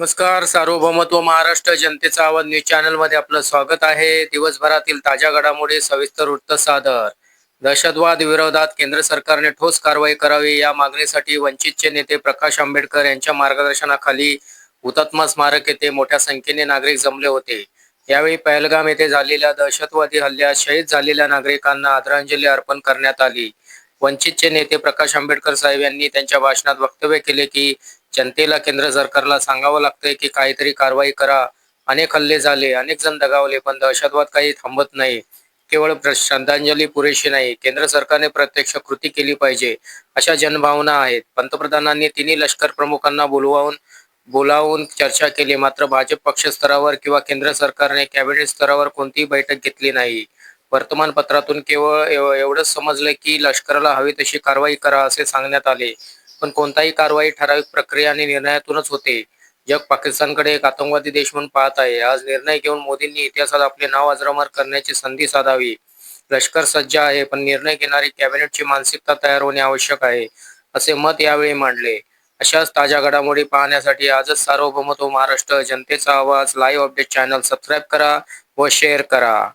नमस्कार सार्वभौमत्व महाराष्ट्र जनतेचा आवाज न्यूज चॅनलमध्ये आपलं स्वागत आहे. दिवसभरातील ताज्या घडामोडी सविस्तर वृत्त सादर. दहशतवाद विरोधात केंद्र सरकारने ठोस कारवाई करावी या मागणीसाठी वंचितचे नेते प्रकाश आंबेडकर यांच्या मार्गदर्शनाखाली हुतात्मा स्मारक येथे मोठ्या संख्येने नागरिक जमले होते. यावेळी पहलगाम येथे झालेल्या दहशतवादी हल्ल्यात शहीद झालेल्या नागरिकांना आदरांजली अर्पण करण्यात आली. वंचितचे नेते प्रकाश आंबेडकर साहेब यांनी त्यांच्या भाषणात वक्तव्य केले की जनतेला केंद्र सरकारला सांगावं लागतंय की काहीतरी कारवाई करा. अनेक हल्ले झाले अनेक जण दगावले पण दहशतवाद काही थांबत नाही. केवळ श्रद्धांजली पुरेशी नाही. केंद्र सरकारने प्रत्यक्ष कृती केली पाहिजे अशा जनभावना आहेत. पंतप्रधानांनी तिन्ही लष्कर प्रमुखांना बोलवावून बोलावून चर्चा केली. मात्र भाजप पक्ष स्तरावर किंवा केंद्र सरकारने कॅबिनेट स्तरावर कोणतीही बैठक घेतली नाही. वर्तमानपत्रातून केवळ एवढंच समजलं की लष्कराला हवी तशी कारवाई करा असे सांगण्यात आले. पण कोणताही कारवाई ठराविक प्रक्रिया आणि निर्णयातूनच होते. जग पाकिस्तानकडे एक आतंकवादी देश म्हणून पाहत आहे. आज निर्णय घेऊन मोदींनी इतिहासात आपले नाव अजरामर करण्याची संधी साधावी. लष्कर सज्ज आहे पण निर्णय घेणारी कॅबिनेटची मानसिकता तयार होणे आवश्यक आहे असे मत यावेळी मांडले. अशाच ताज्या घडामोडी पाहण्यासाठी आजच सार्वभौमत्व महाराष्ट्र जनतेचा आवाज लाईव्ह अपडेट चॅनल सबस्क्राईब करा व शेअर करा.